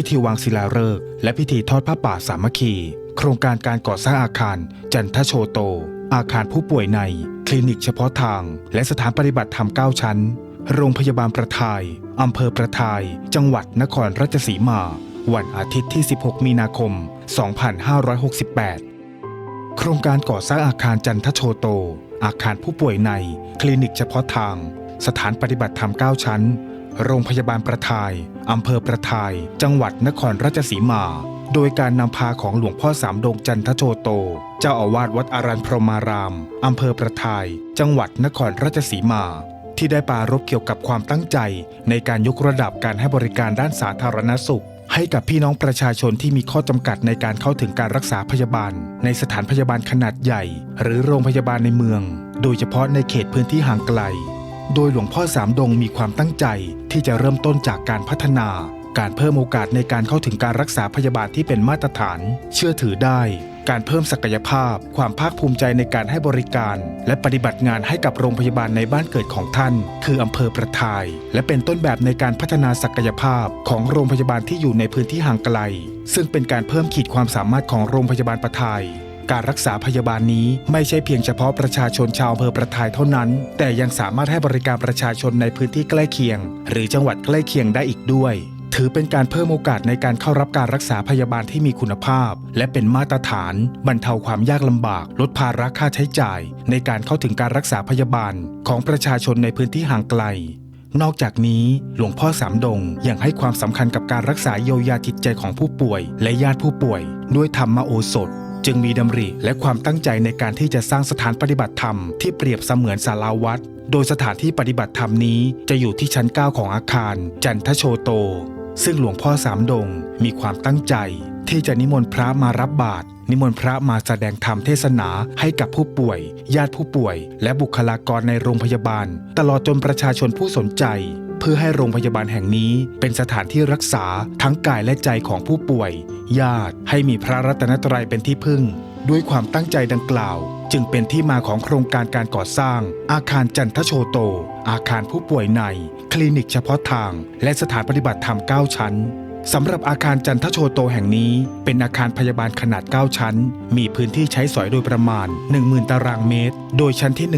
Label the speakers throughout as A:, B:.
A: พิธีวางศิลาฤกษ์และพิธีทอดผ้าป่าสามัคคี โครงการการก่อสร้างอาคาร จันทโชโต อาคารผู้ป่วยใน คลินิกเฉพาะทาง และสถานปฏิบัติธรรม9ชั้น โรงพยาบาลประทาย อำเภอประทาย จังหวัดนครราชสีมา วันอาทิตย์ที่ 16 มีนาคม 2568 โครงการก่อสร้างอาคารจันทโชโต อาคารผู้ป่วยใน คลินิกเฉพาะทาง สถานปฏิบัติธรรม9ชั้น โรงพยาบาลประทาย อำเภอประทาย จังหวัดนครราชสีมา โดยการนำพาของหลวงพ่อสามดงจันทโชโต เจ้าอาวาสวัดอารันพรหมาราม อำเภอประทาย จังหวัดนครราชสีมา ที่ได้ปรารบเกี่ยวกับความตั้งใจ ในการยกระดับการให้บริการด้านสาธารณสุข ให้กับพี่น้องประชาชนที่มีข้อจำกัดในการเข้าถึงการรักษาพยาบาล ในสถานพยาบาลขนาดใหญ่ หรือโรงพยาบาลในเมือง โดยเฉพาะในเขตพื้นที่ห่างไกล โดยหลวงพ่อสามดงมีความตั้งใจที่จะเริ่มต้นจากการพัฒนา การเพิ่มโอกาสในการเข้าถึงการรักษาพยาบาลที่เป็นมาตรฐาน เชื่อถือได้ การเพิ่มศักยภาพ ความภาคภูมิใจในการให้บริการ และปฏิบัติงานให้กับโรงพยาบาลในบ้านเกิดของท่าน คืออำเภอประทาย และเป็นต้นแบบในการพัฒนาศักยภาพของโรงพยาบาลที่อยู่ในพื้นที่ห่างไกล ซึ่งเป็นการเพิ่มขีดความสามารถของโรงพยาบาลประทาย การรักษาพยาบาลนี้ไม่ใช่เพียงเฉพาะประชาชนชาวอำเภอประทายเท่านั้น แต่ยังสามารถให้บริการประชาชนในพื้นที่ใกล้เคียง หรือจังหวัดใกล้เคียงได้อีกด้วย ถือเป็นการเพิ่มโอกาสในการเข้ารับการรักษาพยาบาลที่มีคุณภาพ และเป็นมาตรฐาน บรรเทาความยากลำบาก ลดภาระค่าใช้จ่าย ในการเข้าถึงการรักษาพยาบาล ของประชาชนในพื้นที่ห่างไกลนอกจากนี้หลวงพ่อสามดงยังให้ความสำคัญกับการรักษาเยียวยาจิตใจของผู้ป่วย และญาติผู้ป่วย ด้วยธรรมโอสถ จึงมีดำริและความตั้งใจในการที่จะสร้างสถานปฏิบัติธรรมที่เปรียบเสมือนศาลาวัด โดยสถานที่ปฏิบัติธรรมนี้จะอยู่ที่ชั้น 9 ของอาคาร จันทโชโต ซึ่งหลวงพ่อสามดงมีความตั้งใจ ที่จะนิมนต์พระมารับบาตรนิมนต์พระมาแสดงธรรมเทศนาให้กับผู้ป่วย ญาติผู้ป่วย และบุคลากรในโรงพยาบาล ตลอดจนประชาชนผู้สนใจ เพื่อให้โรงพยาบาลแห่งนี้เป็นสถานที่รักษาทั้งกายและใจของผู้ป่วย ญาติให้มีพระรัตนตรัยเป็นที่พึ่ง ด้วยความตั้งใจดังกล่าว จึงเป็นที่มาของโครงการการก่อสร้าง อาคารจันทโชโต อาคารผู้ป่วยใน คลินิกเฉพาะทาง และสถานปฏิบัติธรรม 9 ชั้น สำหรับอาคารจันทโชโตแห่งนี้ เป็นอาคารพยาบาลขนาด 9 ชั้น มีพื้นที่ใช้สอยโดยประมาณ 10,000 ตารางเมตร โดยชั้นที่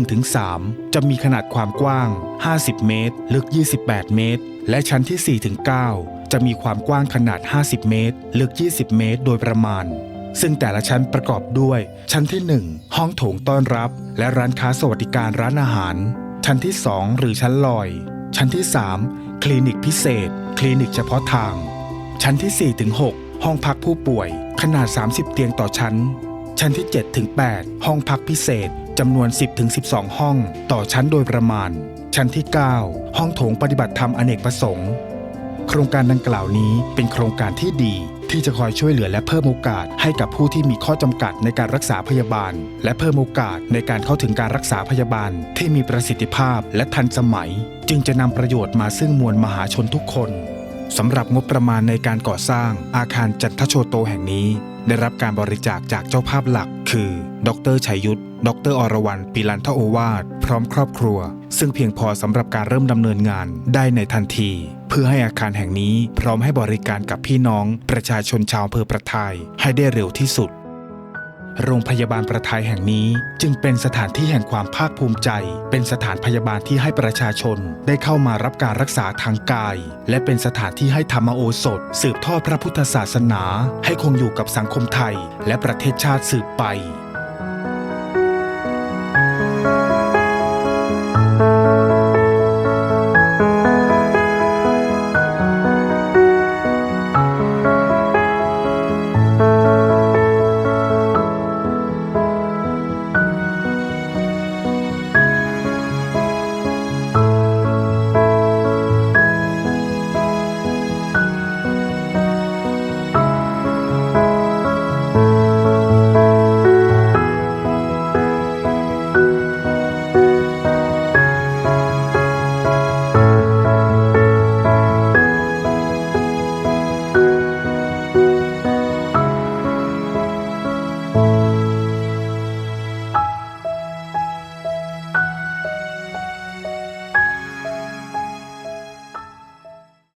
A: 1-3 จะมีขนาดความกว้าง 50 เมตร ลึก 28 เมตร และชั้นที่ 4-9 จะมีความกว้างขนาด 50 เมตร ลึก 20 เมตร โดยประมาณ ซึ่งแต่ละชั้นประกอบด้วย ชั้นที่ 1 ห้องโถงต้อนรับ และร้านค้าสวัสดิการร้านอาหาร ชั้นที่ 2 หรือชั้นลอย ชั้นที่ 3 คลินิกพิเศษ คลินิกเฉพาะทาง ชั้นที่ 4 ถึง 6 ห้องพักผู้ป่วย ขนาด 30 เตียงต่อชั้น ชั้นที่ 7 ถึง 8 ห้องพักพิเศษจำนวน 10 ถึง 12 ห้อง ต่อชั้นโดยประมาณ ชั้นที่ 9 ห้องโถงปฏิบัติธรรมอเนกประสงค์ โครงการดังกล่าวนี้เป็นโครงการที่ดี ที่จะคอยช่วยเหลือและเพิ่มโอกาสให้กับผู้ที่มีข้อจำกัดในการรักษาพยาบาล และเพิ่มโอกาสในการเข้าถึงการรักษาพยาบาล ที่มีประสิทธิภาพและทันสมัย จึงจะนำประโยชน์มาซึ่งมวลมหาชนทุกคน สำหรับงบประมาณในการก่อสร้างอาคารจันทโชโตแห่งนี้ ได้รับการบริจาคจากเจ้าภาพหลัก คือ ดรชัยยุทธดรอรวรันปิลันทโอวาทพร้อมครอบครัว ซึ่งเพียงพอสำหรับการเริ่มดำเนินงานได้ในทันที เพื่อให้อาคารแห่งนี้พร้อมให้บริการกับพี่น้องประชาชนชาวอำเภอประทายให้ได้เร็วที่สุด โรงพยาบาลประทายแห่งนี้ จึงเป็นสถานที่แห่งความภาคภูมิใจ เป็นสถานพยาบาลที่ให้ประชาชน ได้เข้ามารับการรักษาทางกาย และเป็นสถานที่ให้ธรรมโอสถ สืบทอดพระพุทธศาสนา ให้คงอยู่กับสังคมไทย และประเทศชาติสืบไป Thank you.